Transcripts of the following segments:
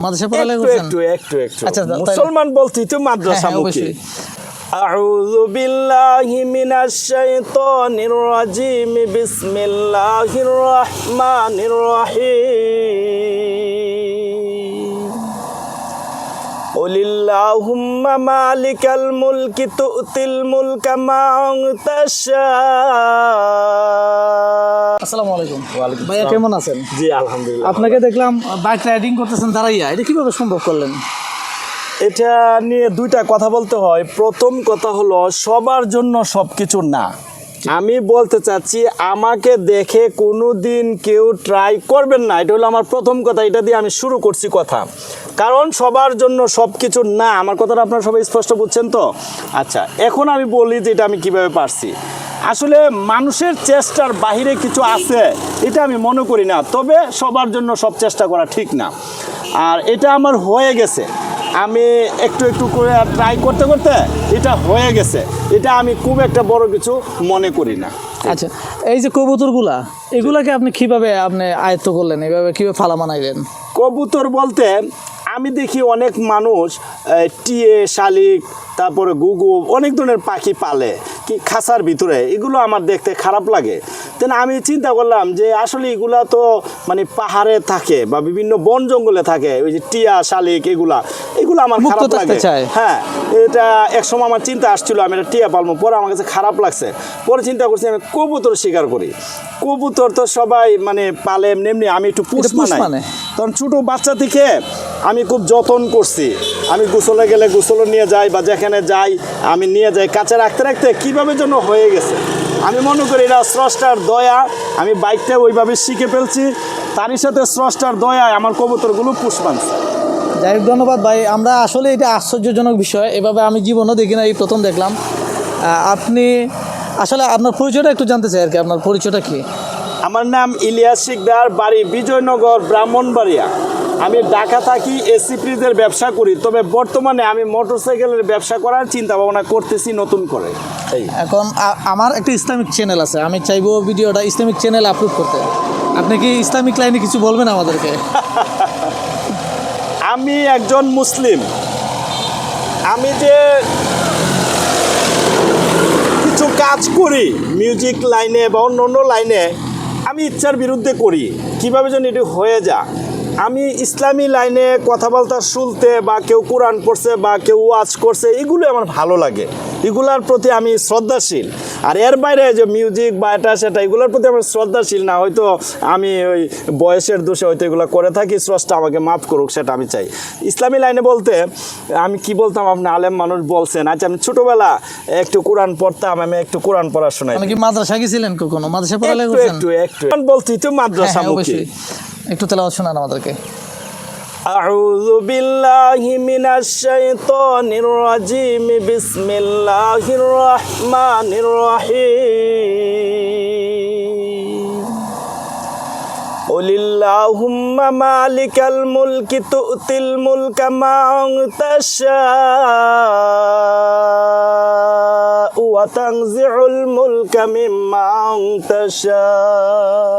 মাদ্রাসা পড়ালেখা একটু করছেন একটু একটু একটু আচ্ছা, তাহলে- মুসলমান বলতেই তো হ্যাঁ, মাদ্রাসা হ্যাঁ, মুখী অবশ্যই। أعوذ بالله من الشيطان الرجيم بسم الله الرحمن الرحيم কুলিল্লাহুম্মা মালিকাল মুলকি তুতিল মুলকা আসসালামু আলাইকুম। ওয়ালাইকুম ভাইয়া কেমন আছেন? জি আলহামদুলিল্লাহ আপনাকে দেখলাম বাইক রাইডিং করতেছেন দাঁড়াইয়া। এটা কীভাবে সম্ভব করলেন? এটা নিয়ে দুইটা কথা বলতে হয়। প্রথম কথা হলো সবার জন্য সব কিছু না। আমি বলতে চাচ্ছি আমাকে দেখে কোনো দিন কেউ ট্রাই করবেন না। এটা হলো আমার প্রথম কথা। এটা দিয়ে আমি শুরু করছি কথা। কারণ সবার জন্য সব কিছু না আমার কথাটা আপনারা সবাই স্পষ্ট বুঝছেন তো? আচ্ছা এখন আমি বলি যে এটা আমি কীভাবে পারছি। আসলে মানুষের চেষ্টার বাহিরে কিছু আছে এটা আমি মনে করি না তবে সবার জন্য সব চেষ্টা করা ঠিক না। আর এটা আমার হয়ে গেছে। আমি একটু একটু করে ট্রাই করতে করতে এটা হয়ে গেছে। এটা আমি খুব একটা বড় কিছু মনে করি না। আচ্ছা এই যে কবুতরগুলা এগুলাকে আপনি কীভাবে আপনি আয়ত্ত করলেন? এভাবে কীভাবে ফালা বানাইলেন কবুতর বলতে আমি দেখি অনেক মানুষ টিয়ে শালিক তারপরে গুগু অনেক ধরনের পাখি পালে কি খাসার ভিতরে। এগুলো আমার দেখতে খারাপ লাগে। তেন আমি চিন্তা করলাম যে আসলে এগুলা তো মানে পাহাড়ে থাকে বা বিভিন্ন বন জঙ্গলে থাকে ওই যে টিয়া শালিক এগুলা। এগুলো আমার খারাপ লাগে। হ্যাঁ এটা এক সময় আমার চিন্তা আসছিল আমি এটা টিয়া পালবো পরে আমার কাছে খারাপ লাগছে। পরে চিন্তা করছি আমি কবুতর শিকার করি। কবুতর তো সবাই মানে পালে এমনি এমনি আমি একটু পুষ মানাই। মানে? তখন ছোটো বাচ্চা থেকে আমি খুব যতন করছি। আমি গোসলে গেলে গোসলে নিয়ে যাই বা যেখানে যাই আমি নিয়ে যাই। কাছে রাখতে রাখতে কীভাবে যেন হয়ে গেছে। আমি মনে করি এটা স্রষ্টার দয়া। আমি বাইকটা ওইভাবে শিখে ফেলছি। তারই সাথে স্রষ্টার দয়ায় আমার কবুতরগুলো পুষ মানছে যাই হোক ধন্যবাদ ভাই। আমরা আসলে এটা আশ্চর্যজনক বিষয়। এভাবে আমি জীবনও দেখি না এই প্রথম দেখলাম। আপনি আসলে আপনার পরিচয়টা একটু জানতে চাই আর কি আপনার পরিচয়টা কি? আমার নাম ইলিয়াস শিকদার বাড়ি বিজয়নগর ব্রাহ্মণবাড়িয়া। আমি ঢাকা থাকি এসি ফ্রিজের ব্যবসা করি তবে বর্তমানে আমি মোটরসাইকেলের ব্যবসা করার চিন্তা ভাবনা করতেছি নতুন করে। এখন আমার একটা ইসলামিক চ্যানেল আছে আমি চাইব ভিডিওটা ইসলামিক চ্যানেল আপলোড করতে। আপনি কি ইসলামিক লাইনে কিছু বলবেন আমাদেরকে? আমি একজন মুসলিম। আমি যে কিছু কাজ করি মিউজিক লাইনে বা অন্য অন্য লাইনে আমি ইচ্ছার বিরুদ্ধে করি। কীভাবে যেন এটি হয়ে যা আমি ইসলামী লাইনে কথা বলতে শুনতে বা কেউ কোরআন পড়ছে বা কেউ ওয়াজ করছে এগুলো আমার ভালো লাগে। এগুলার প্রতি আমি শ্রদ্ধাশীল। আর এর বাইরে যে মিউজিক বা এটা সেটা এগুলোর প্রতি আমি শ্রদ্ধাশীল না হয়তো আমি ওই বয়সের দোষে হয়তো এগুলো করে থাকি স্রষ্টা আমাকে মাফ করুক সেটা আমি চাই। ইসলামী লাইনে বলতে আমি কি বলতাম আপনি আলেম মানুষ বলছেন। আচ্ছা আমি ছোটোবেলা একটু কোরআন পড়তাম আমি একটু কোরআন পড়া শোনাই। মাদ্রাসা গেছিলেন কখনো? মাদ্রাসা পড়ালেখা একটু একটু। একটু বলতেই তো মাদ্রাসা হ্যাঁ, একটু তেলাওয়াত শোনান আমাদেরকে أعوذ بالله من الشيطان الرجيم بسم الله الرحمن الرحيم قل اللهم مالك الملك تؤتي الملك من تشاء وتنزع الملك ممن تشاء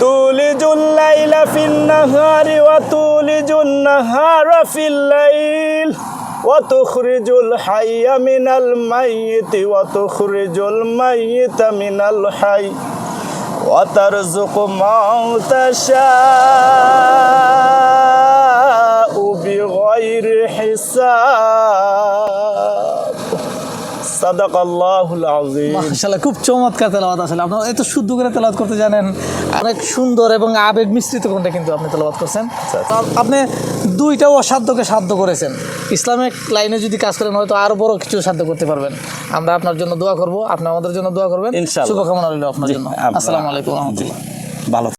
تولج الليل في النهار وتولج النهار في الليل وتخرج الحي من الميت وتخرج الميت من الحي وترزق من تشاء মাশাআল্লাহ খুব চমৎকার তেলাওয়াত আসলে আপনারা এত শুদ্ধ করে তেলাওয়াত করতে জানেন। অনেক সুন্দর এবং আবেগ মিশ্রিত কোনটা কিন্তু আপনি তেলাওয়াত করছেন। আপনি দুইটা অসাধ্যকে সাধ্য করেছেন। ইসলামিক লাইনে যদি কাজ করেন হয়তো আরও বড় কিছু সাধ্য করতে পারবেন। আমরা আপনার জন্য দোয়া করব আপনি আমাদের জন্য দোয়া করবেন। ইনশাআল্লাহ। শুভকামনা রইল আপনার জন্য। আসসালামু আলাইকুম ভালো